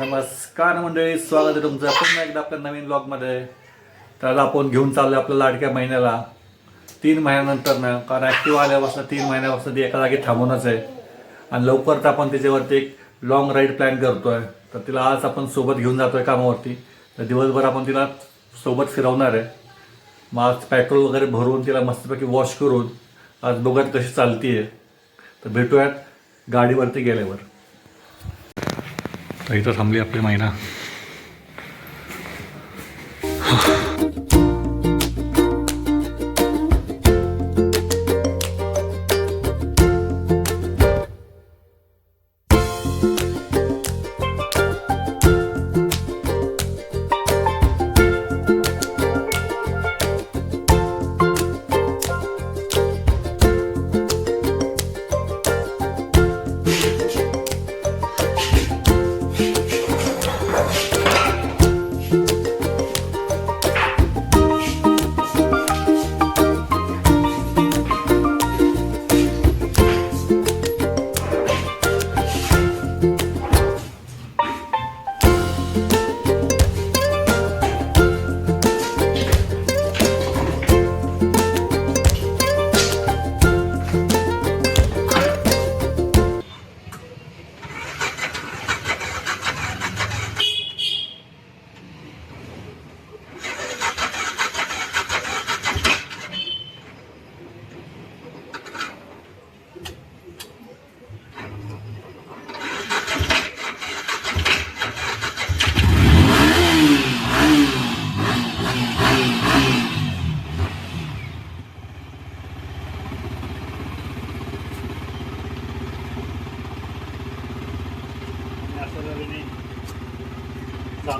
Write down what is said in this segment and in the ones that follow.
नमस्कार मंडळी स्वागत आहे तुमचं. पुन्हा एकदा आपल्या नवीन ब्लॉगमध्ये तर आपण घेऊन चाललो आपल्या लाडक्या महिन्याला तीन महिन्यानंतर ना कारण ॲक्टिव्ह आल्यापासून तीन महिन्यापासून ती एका जागी थांबूनच आहे. आणि लवकरच आपण त्याच्यावरती एक लॉंग राईड प्लॅन करतोय. तर तिला आज आपण सोबत घेऊन जातोय कामावरती. तर दिवसभर आपण तिला सोबत फिरवणार आहे. मग आज पेट्रोल वगैरे भरून तिला मस्तपैकी वॉश करून आज बघत कशी आहे तर भेटूयात गाडीवरती गेल्यावर. तर इथं थांबली आपली महिना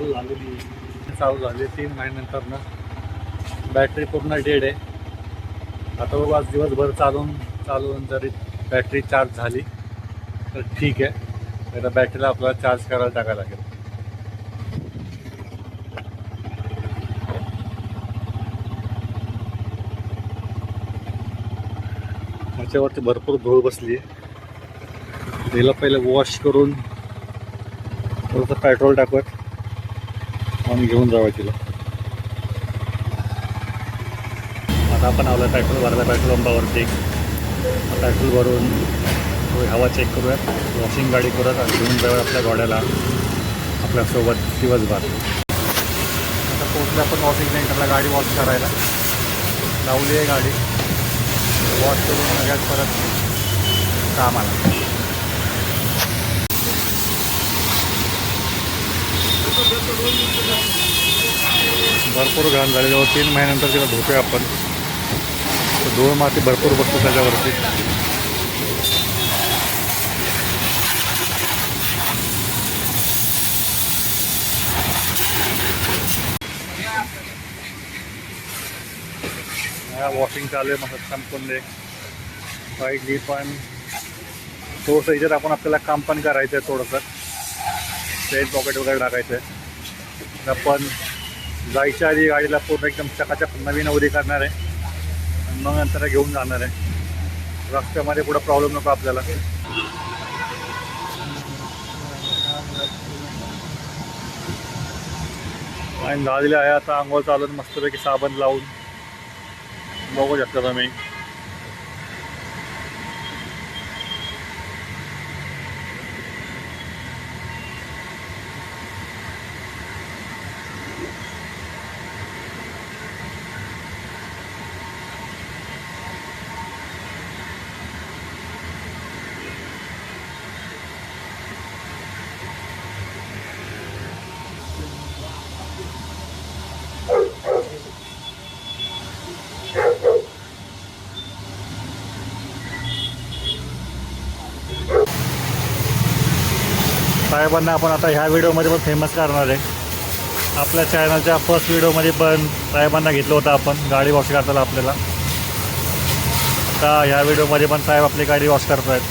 चालू झालेली चालू झाली तीन महिन्यानंतर ना बॅटरी पूर्ण डेड आहे. आता बाबा आज दिवसभर चालून चालून जरी बॅटरी चार्ज झाली तर ठीक आहे. आता बॅटरीला आपल्याला चार्ज करायला टाकायला लागेल. त्याच्यावरती भरपूर धूळ बसली आहे. तिला पहिले वॉश करून थोडंसं पेट्रोल टाकूयात. आणि घेऊन जावा तिला. आता आपण आलो पेट्रोल भरला पेट्रोल पंपावरती पेट्रोल भरून हवा चेक करूयात. वॉशिंग गाडी करूयात आणि घेऊन जाऊया आपल्या गाड्याला आपल्यासोबत दिवसभर. आता पोचलं आपण वॉशिंग सेंटरला गाडी वॉश करायला. लावली आहे गाडी. वॉश करून सगळ्यात परत कामाला. भरपूर घाण झालेल्यावर तीन महिन्यानंतर तिला धुतोय आपण. धूळ माती भरपूर बसतो त्याच्यावरती. वॉशिंग चालू आहे मग संपून दे. पाहिजे पण. थोडंसं याच्यात आपण आपल्याला काम पण करायचं आहे थोडंसं. पेन पॉकेट वगैरे टाकायचं. आहे आपण जायच्या आधी गाडीला पूर्ण एकदम चकाचक नवीन अवधी करणार आहे. मग नंतर घेऊन जाणार आहे. रस्त्यामध्ये पुढं प्रॉब्लेम नको आपल्याला. आणि झालेले आहे आता आंघोळ चालून मस्तपैकी साबण लावून बघू शकता तुम्ही. साहेबांना आपण आता ह्या व्हिडिओमध्ये पण फेमस करणार आहे. आपल्या चॅनलच्या फर्स्ट व्हिडिओमध्ये पण साहेबांना घेतलं होतं आपण गाडी वॉश करताना आपल्याला. आता ह्या व्हिडिओमध्ये पण साहेब आपली गाडी वॉश करत आहेत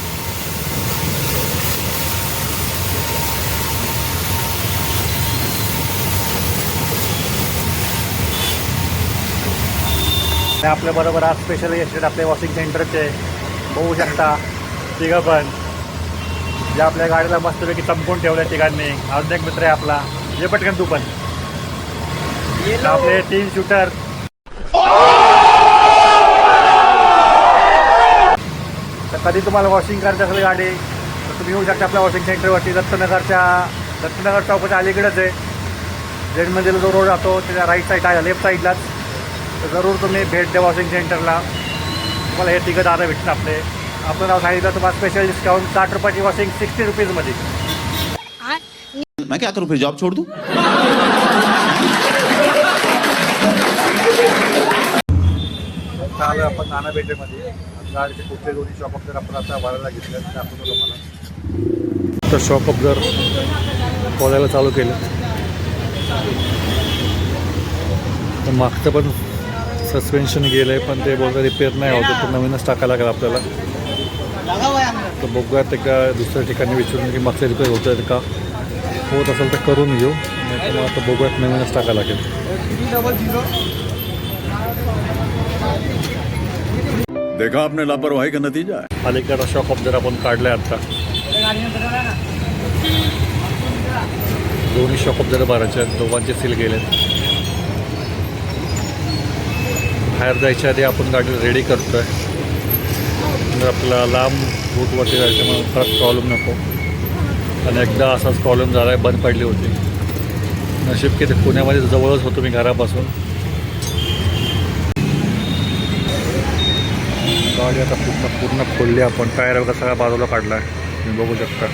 आपल्याबरोबर आज स्पेशल एस्टेट आपले वॉशिंग सेंटरचे होऊ शकता तिघं पण. जे आपल्या गाडीला मस्तपैकी चमकून ठेवलं तिघांनी. अजून एक मित्र आहे आपला. जे पटकन तू पण. आपले तीन शूटर तर कधी तुम्हाला वॉशिंग करायचं असेल गाडी तर तुम्ही येऊ शकता आपल्या वॉशिंग सेंटरवरती दत्तनगरच्या दत्तनगर चौकाच्या अलीकडेच आहे. जेडमधील जो रोड जातो त्याच्या राईट साईड आहे लेफ्ट साईडलाच तर जरूर तुम्ही भेट द्या वॉशिंग सेंटरला तुम्हाला हे तिघं दादा भेटतील आपले. आपलं नाव सांगितलं तुम्हाला स्पेशल डिस्काउंट साठ रुपयाची वॉशिंग सिक्स्टी रुपीजमध्ये मैं क्या करूं फिर जॉब छोड़ दूं? आलं आपण नाना पेठेमध्ये गाडीचे कुठले दोन्ही शॉपअप जर आपण आता भरायला घेतले दाखवतो तुम्हाला. तर शॉपअप जर खोलायला चालू केलं. तर मागचं पण सस्पेन्शन गेलं आहे पण ते बोलतं रिपेअर नाही होतं तर नवीनच टाकायला लागेल आपल्याला. तर बघूयात एका दुसऱ्या ठिकाणी विचारून की मागचं रिपेअर होतं आहे का? होत असेल तर करून घेऊ. नाही तर मग आता बघूयात नवीनच टाकायला लागेल. देखा आपने लापरवाही का नतीजा है? अलीकडा शॉक ऑफ जर आपण काढलाय आता. दोन्ही शॉक ऑफ जर भरायचे आहेत दोघांचे सील गेलेत. बाहेर जायच्या आधी आपण गाडी रेडी करतोय. जर आपल्याला लांब रूटवरती जायचं म्हणून परत प्रॉब्लेम नको. आणि एकदा असाच प्रॉब्लेम झाला आहे बंद पडली होती. नशीब की ते पुण्यामध्ये जवळच होतो मी घरापासून. गाडी आता पूर्ण पूर्ण खोलली आपण. टायर वगैरे सगळ्या बाजूला काढला आहे तुम्ही बघू शकता.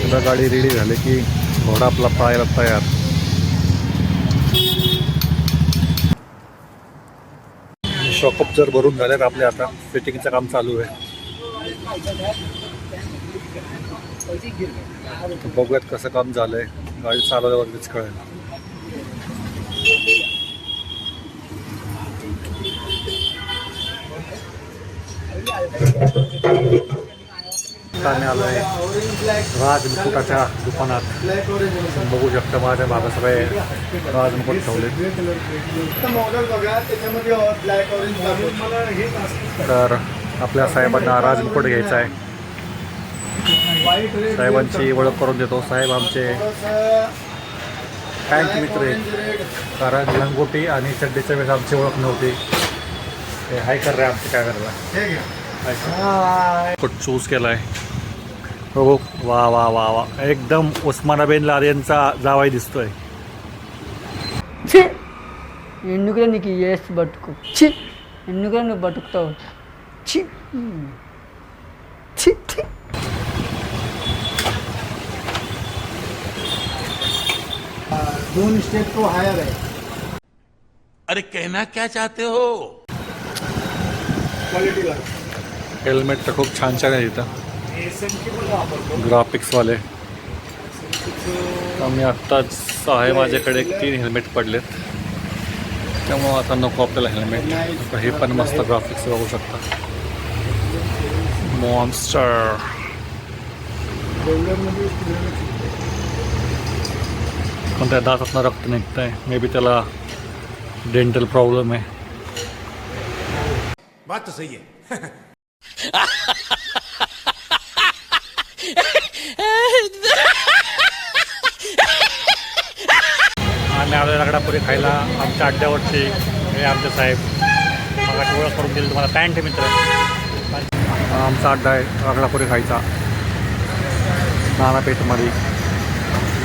एकदा गाडी रेडी झाली की घोडा आपला पळायला तयार. शॉकअप जर भरून झाले तर आपले आता फिटिंगचं काम चालू आहे. बघूयात कसं काम झालंय. गाडी चालवल्यावरतीच कळेल. ठिकाणी आलो आहे. राजमुकुटाच्या दुकानात. बघू शकता माझ्या मागं सगळे राजमुकुट ठेवले तर आपल्या साहेबांना राजमुकुट घ्यायचा आहे. साहेबांची ओळख करून देतो. साहेब आमचे बँक मित्र आहेत. कारण लंगोटी आणि चड्डीच्या वेळेस आमची ओळख नव्हती. ते हाय कर रे आमचे काय करायला. चूज केला आहे हो वा वा वा वा एकदम उस्मानाबेन लाल यांचा जावाई दिसतोय ఛీ ఎందుకురా నీకు ఈ ఏసు బతుకు ఛీ ఎందుకురా నువ్వు బతుకుతావు ఛీ ఛీ ఛీ दोन स्टेप तो हायर आहे अरे कहना क्या चाहते हो क्वालिटीला हेल्मेट तर खूप छान छान आहे इथं ग्राफिक्सवाले. तर मी आत्ताच आहे माझ्याकडे तीन हेल्मेट पडलेत. त्यामुळं आता नको आपल्याला हेल्मेट हे पण मस्त ग्राफिक्स बघू शकता. मॉन्स्टर पण त्या दातातनं रक्त निघत आहे मे बी त्याला डेंटल प्रॉब्लेम आहे. बात सही आहे आम्ही आलो रगडापुरी खायला. आमच्या अड्ड्यावरती हे आमचे साहेब. मग ओळख करून दिली तुम्हाला. पॅन्ट मित्र. आमचा अड्डा आहे रगडापुरी खायचा. नानापेठमध्ये.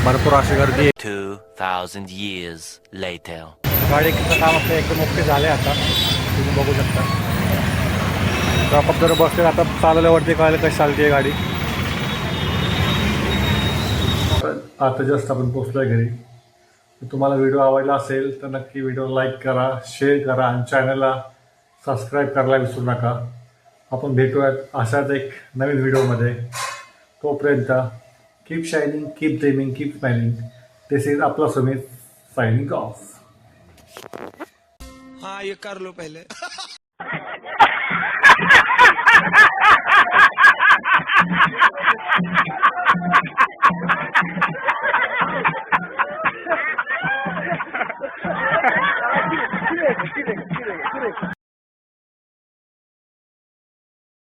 भरपूर अशी गर्दी आहे. 2,000 years later. गाडीचं काम आपलं एकदम ओके झाले आता. तुम्ही बघू शकता. ड्रॉपअप जर बसले आता चालवल्यावरती कळायला कशी चालते गाडी. आता जस्ट आपण पोचलोय घरी. तुम्हाला व्हिडिओ आवडला असेल तर नक्की व्हिडिओ लाईक करा शेअर करा आणि चॅनलला सबस्क्राईब करायला विसरू नका. आपण भेटूयात अशाच एक नवीन व्हिडिओमध्ये. तोपर्यंत keep shining keep dreaming keep smiling this is आपला सुमित सायनिंग ऑफ हाँ ये कर लो पहले.